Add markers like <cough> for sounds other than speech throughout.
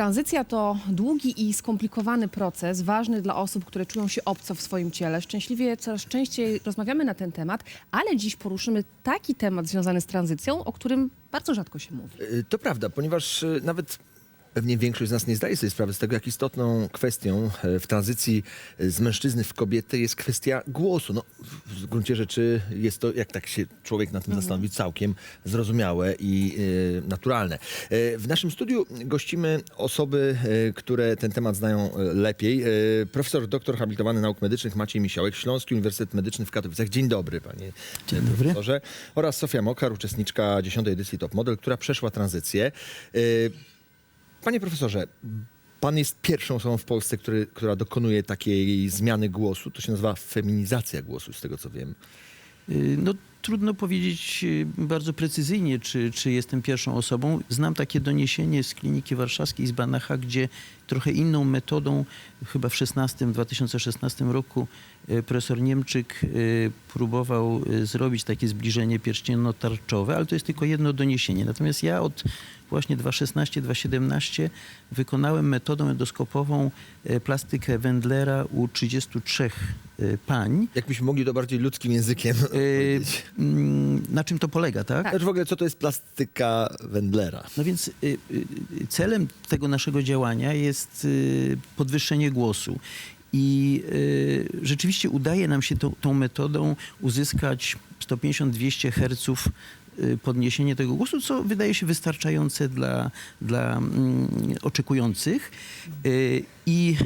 Tranzycja to długi i skomplikowany proces, ważny dla osób, które czują się obco w swoim ciele. Szczęśliwie coraz częściej rozmawiamy na ten temat, ale dziś poruszymy taki temat związany z tranzycją, o którym bardzo rzadko się mówi. Y, To prawda, ponieważ y, nawet pewnie większość z nas nie zdaje sobie sprawy z tego, jak istotną kwestią e, w tranzycji e, z mężczyzny w kobietę jest kwestia głosu. No, w gruncie rzeczy jest to, jak tak się człowiek na tym zastanowi, całkiem zrozumiałe i e, naturalne. W naszym studiu gościmy osoby, które ten temat znają lepiej. Profesor doktor habilitowany nauk medycznych Maciej Misiołek, Śląski Uniwersytet Medyczny w Katowicach. Dzień dobry, panie Dzień dobry. profesorze. Oraz Sofia Mokar, uczestniczka 10. edycji Top Model, która przeszła tranzycję. Y, Panie profesorze, pan jest pierwszą osobą w Polsce, który, która dokonuje takiej zmiany głosu. To się nazywa feminizacja głosu, z tego co wiem. Y, No, trudno powiedzieć y, bardzo precyzyjnie, czy, czy jestem pierwszą osobą. Znam takie doniesienie z kliniki warszawskiej z Banacha, gdzie trochę inną metodą, chyba w 16, 2016 roku y, profesor Niemczyk y, próbował y, zrobić takie zbliżenie pierścienno-tarczowe, ale to jest tylko jedno doniesienie. Natomiast ja od właśnie 2016-2017 wykonałem metodą endoskopową plastykę Wendlera u 33 y, pań. Jakbyśmy mogli to bardziej ludzkim językiem powiedzieć. mm, na czym to polega, tak? Znaczy w ogóle, co to jest plastyka Wendlera? No więc celem tego naszego działania jest y, podwyższenie głosu. I y, rzeczywiście udaje nam się tą, tą metodą uzyskać 150-200 Hz y, podniesienie tego głosu, co wydaje się wystarczające dla, dla mm, oczekujących. Y, I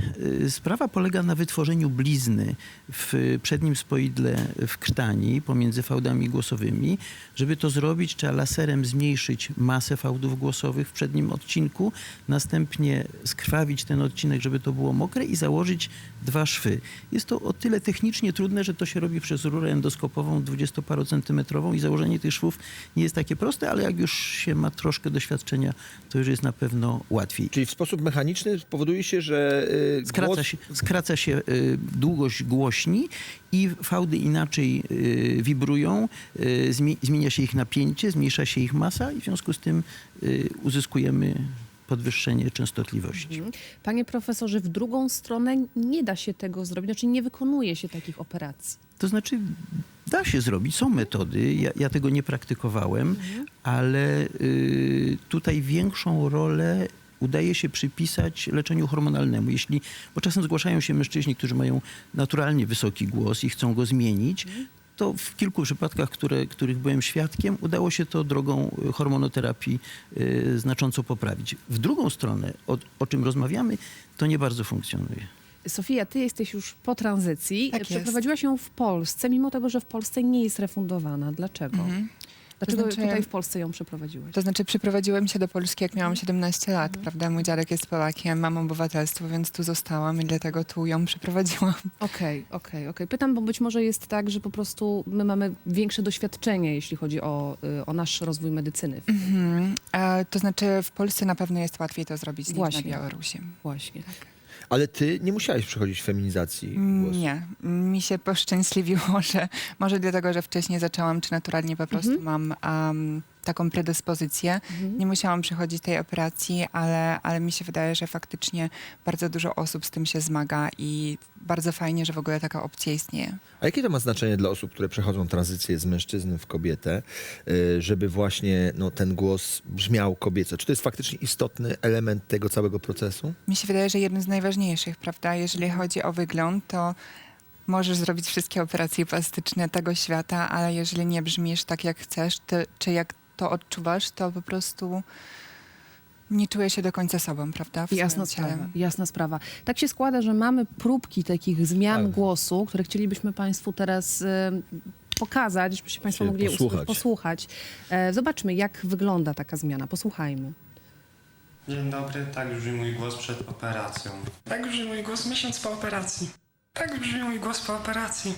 y, sprawa polega na wytworzeniu blizny w przednim spoidle w krtani pomiędzy fałdami głosowymi. Żeby to zrobić, trzeba laserem zmniejszyć masę fałdów głosowych w przednim odcinku, następnie skrwawić ten odcinek, żeby to było mokre i założyć dwa szwy. Jest to o tyle technicznie trudne, że to się robi przez rurę endoskopową 20-parocentymetrową i założenie tych szwów nie jest takie proste, ale jak już się ma troszkę doświadczenia, to już jest na pewno łatwiej. Czyli w sposób mechaniczny powoduje się, że y, Skraca głos... się, skraca się y, długość głośni i fałdy inaczej y, wibrują, y, zmi- zmienia się ich napięcie, zmniejsza się ich masa i w związku z tym y, uzyskujemy podwyższenie częstotliwości. Mhm. Panie profesorze, w drugą stronę nie da się tego zrobić, znaczy nie wykonuje się takich operacji. To znaczy, da się zrobić, są metody, ja, ja tego nie praktykowałem, ale y, tutaj większą rolę udaje się przypisać leczeniu hormonalnemu. Jeśli, bo czasem zgłaszają się mężczyźni, którzy mają naturalnie wysoki głos i chcą go zmienić, to w kilku przypadkach, które, których byłem świadkiem, udało się to drogą y, hormonoterapii y, znacząco poprawić. W drugą stronę, o, o czym rozmawiamy, to nie bardzo funkcjonuje. Sofia, ty jesteś już po tranzycji. Tak. Przeprowadziłaś ją w Polsce, mimo tego, że w Polsce nie jest refundowana. Dlaczego? Mhm. Dlaczego To znaczy- tutaj w Polsce ją przeprowadziłaś? To znaczy przyprowadziłem się do Polski, jak miałam 17 lat, Mhm. prawda? Mój dziadek jest Polakiem, mam obywatelstwo, więc tu zostałam i dlatego tu ją przyprowadziłam. Okej, okej, okej. Pytam, bo być może jest tak, że po prostu my mamy większe doświadczenie, jeśli chodzi o, y, o nasz rozwój medycyny. Mhm. E, to znaczy w Polsce na pewno jest łatwiej to zrobić niż na Białorusi. Właśnie. Ale ty nie musiałeś przechodzić feminizacji głosu. Mm, Nie, mi się poszczęśliwiło, <laughs> że może dlatego, że wcześniej zaczęłam, czy naturalnie po prostu mam um, taką predyspozycję. Mhm. Nie musiałam przechodzić tej operacji, ale, ale mi się wydaje, że faktycznie bardzo dużo osób z tym się zmaga i bardzo fajnie, że w ogóle taka opcja istnieje. A jakie to ma znaczenie dla osób, które przechodzą tranzycję z mężczyzny w kobietę, y, żeby właśnie no, ten głos brzmiał kobieco? Czy to jest faktycznie istotny element tego całego procesu? Mi się wydaje, że jeden z najważniejszych, prawda? Jeżeli chodzi o wygląd, to możesz zrobić wszystkie operacje plastyczne tego świata, ale jeżeli nie brzmisz tak, jak chcesz, to, czy jak to odczuwasz, to po prostu nie czuję się do końca sobą, prawda? W Jasna ciele. sprawa, jasna sprawa. Tak się składa, że mamy próbki takich zmian Tak. głosu, które chcielibyśmy Państwu teraz e, pokazać, żebyście Państwo mogli posłuchać. posłuchać. E, zobaczmy, jak wygląda taka zmiana. Posłuchajmy. Dzień dobry, tak brzmi mój głos przed operacją. Tak brzmi mój głos miesiąc po operacji. Tak brzmi mój głos po operacji.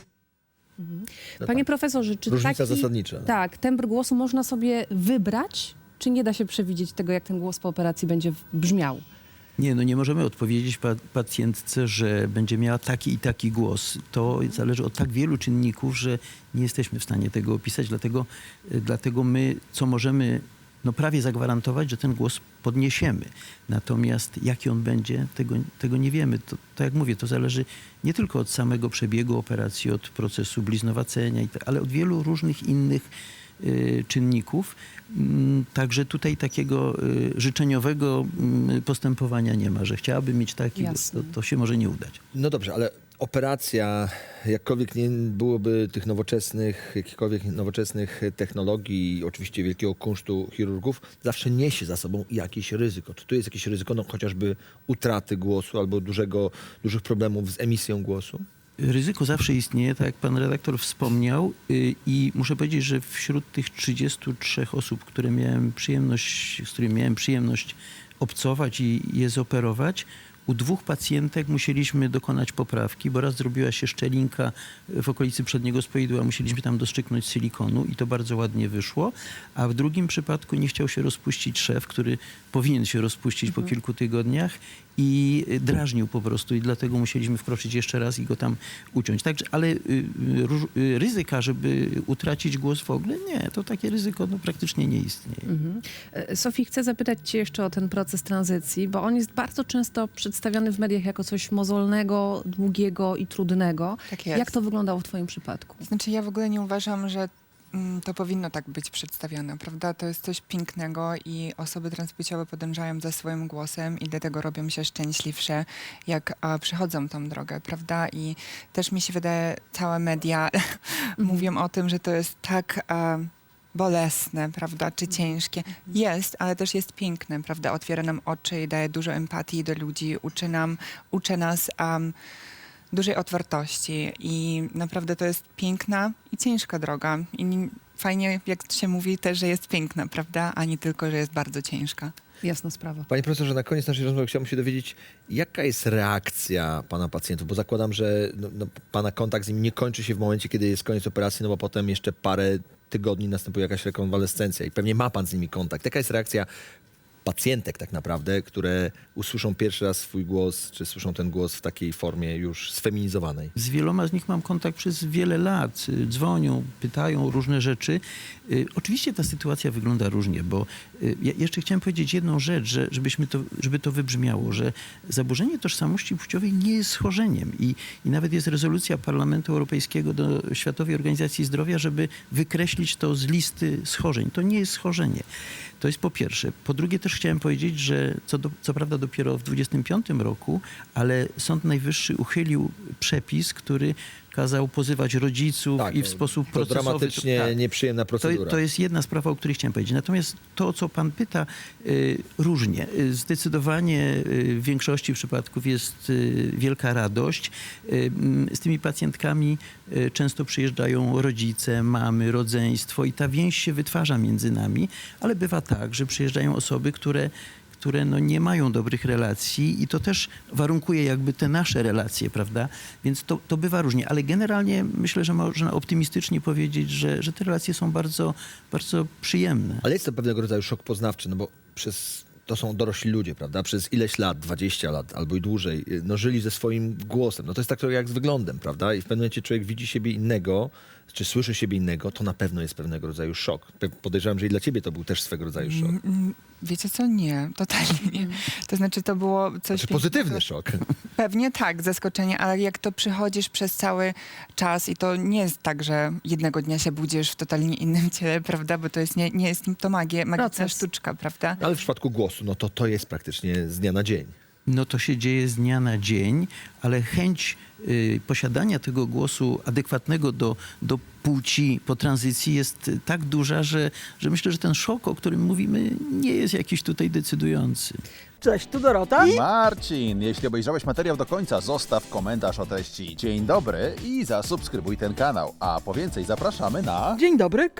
No Panie tak. profesorze, czy Różnica taki, zasadnicza. Tak, tembr głosu można sobie wybrać, czy nie da się przewidzieć tego, jak ten głos po operacji będzie brzmiał? Nie, no nie możemy odpowiedzieć pa- pacjentce, że będzie miała taki i taki głos. To zależy od tak wielu czynników, że nie jesteśmy w stanie tego opisać, dlatego, y, dlatego my, co możemy no prawie zagwarantować, że ten głos podniesiemy. Natomiast jaki on będzie, tego, tego nie wiemy. To, jak mówię, to zależy nie tylko od samego przebiegu operacji, od procesu bliznowacenia, tak, ale od wielu różnych innych czynników. Mm, Także tutaj takiego y, życzeniowego mm, postępowania nie ma, że chciałabym mieć taki, to, to się może nie udać. No dobrze, ale operacja, jakkolwiek nie byłoby tych nowoczesnych, jakichkolwiek nowoczesnych technologii i oczywiście wielkiego kunsztu chirurgów, zawsze niesie za sobą jakieś ryzyko. Czy tu jest jakieś ryzyko, no chociażby utraty głosu albo dużego, dużych problemów z emisją głosu? Ryzyko zawsze istnieje, tak jak pan redaktor wspomniał y, i muszę powiedzieć, że wśród tych 33 osób, które miałem przyjemność, z którymi miałem przyjemność obcować i je zoperować, u dwóch pacjentek musieliśmy dokonać poprawki, bo raz zrobiła się szczelinka w okolicy przedniego spoidła, musieliśmy tam dostrzyknąć silikonu i to bardzo ładnie wyszło, a w drugim przypadku nie chciał się rozpuścić szef, który powinien się rozpuścić po kilku tygodniach i drażnił po prostu i dlatego musieliśmy wkroczyć jeszcze raz i go tam uciąć. Także, ale y, y, y, ryzyka, żeby utracić głos w ogóle, nie, to takie ryzyko no, praktycznie nie istnieje. Mhm. E, Sofii, chcę zapytać cię jeszcze o ten proces tranzycji, bo on jest bardzo często przedstawiany w mediach jako coś mozolnego, długiego i trudnego. Tak jest. Jak to wyglądało w twoim przypadku? Znaczy ja w ogóle nie uważam, że to powinno tak być przedstawione, prawda? To jest coś pięknego i osoby transpłciowe podążają za swoim głosem i dlatego robią się szczęśliwsze, jak a, przechodzą tą drogę, prawda? I też mi się wydaje, całe media <laughs> mówią o tym, że to jest tak a, bolesne, prawda, czy ciężkie. Jest, ale też jest piękne, prawda? Otwiera nam oczy i daje dużo empatii do ludzi, uczy nam, uczy nas um, dużej otwartości i naprawdę to jest piękna i ciężka droga. I ni- fajnie, jak się mówi też, że jest piękna, prawda, a nie tylko, że jest bardzo ciężka. Jasna sprawa. Panie profesorze, na koniec naszej rozmowy chciałbym się dowiedzieć, jaka jest reakcja pana pacjentów, bo zakładam, że no, no, pana kontakt z nimi nie kończy się w momencie, kiedy jest koniec operacji, no bo potem jeszcze parę tygodni następuje jakaś rekonwalescencja i pewnie ma pan z nimi kontakt. Jaka jest reakcja pacjentek tak naprawdę, które usłyszą pierwszy raz swój głos, czy słyszą ten głos w takiej formie już sfeminizowanej? Z wieloma z nich mam kontakt przez wiele lat. Y, Dzwonią, pytają różne rzeczy. Y, Oczywiście ta sytuacja wygląda różnie, bo y, ja jeszcze chciałem powiedzieć jedną rzecz, że, żebyśmy to, żeby to wybrzmiało, że zaburzenie tożsamości płciowej nie jest schorzeniem i, i nawet jest rezolucja Parlamentu Europejskiego do Światowej Organizacji Zdrowia, żeby wykreślić to z listy schorzeń. To nie jest schorzenie. To jest po pierwsze. Po drugie też chciałem powiedzieć, że co, do, co prawda dopiero w 25 roku, ale Sąd Najwyższy uchylił przepis, który kazał pozywać rodziców i w sposób to procesowy. dramatycznie tak. nieprzyjemna To, procedura. to jest jedna sprawa, o której chciałem powiedzieć. Natomiast to, o co pan pyta, y, różnie. Y, Zdecydowanie y, w większości przypadków jest y, wielka radość. Y, mm, Z tymi pacjentkami y, często przyjeżdżają rodzice, mamy, rodzeństwo i ta więź się wytwarza między nami, ale bywa tak, że przyjeżdżają osoby, które które no nie mają dobrych relacji i to też warunkuje jakby te nasze relacje, prawda? Więc to, to bywa różnie, ale generalnie myślę, że można optymistycznie powiedzieć, że, że te relacje są bardzo, bardzo przyjemne. Ale jest to pewnego rodzaju szok poznawczy, no bo przez to są dorośli ludzie, prawda? Przez ileś lat, 20 lat albo i dłużej, no żyli ze swoim głosem. No to jest tak trochę jak z wyglądem, prawda? I w pewnym momencie człowiek widzi siebie innego, czy słyszy siebie innego, to na pewno jest pewnego rodzaju szok. Podejrzewam, że i dla ciebie to był też swego rodzaju szok. Wiecie co? Nie, totalnie nie. To znaczy to było coś Znaczy pozytywny szok. Pewnie tak, zaskoczenie, ale jak to przychodzisz przez cały czas i to nie jest tak, że jednego dnia się budzisz w totalnie innym ciele, prawda? Bo to jest nie, nie jest to magia, magiczna Proces. sztuczka, prawda? Ale w przypadku głosu, no to to jest praktycznie z dnia na dzień. No to się dzieje z dnia na dzień, ale chęć y, posiadania tego głosu adekwatnego do, do płci po tranzycji jest y, tak duża, że, że myślę, że ten szok, o którym mówimy, nie jest jakiś tutaj decydujący. Cześć, tu Dorota. Marcin, jeśli obejrzałeś materiał do końca, zostaw komentarz o treści. Dzień dobry i zasubskrybuj ten kanał. A po więcej zapraszamy na... Dzień dobry,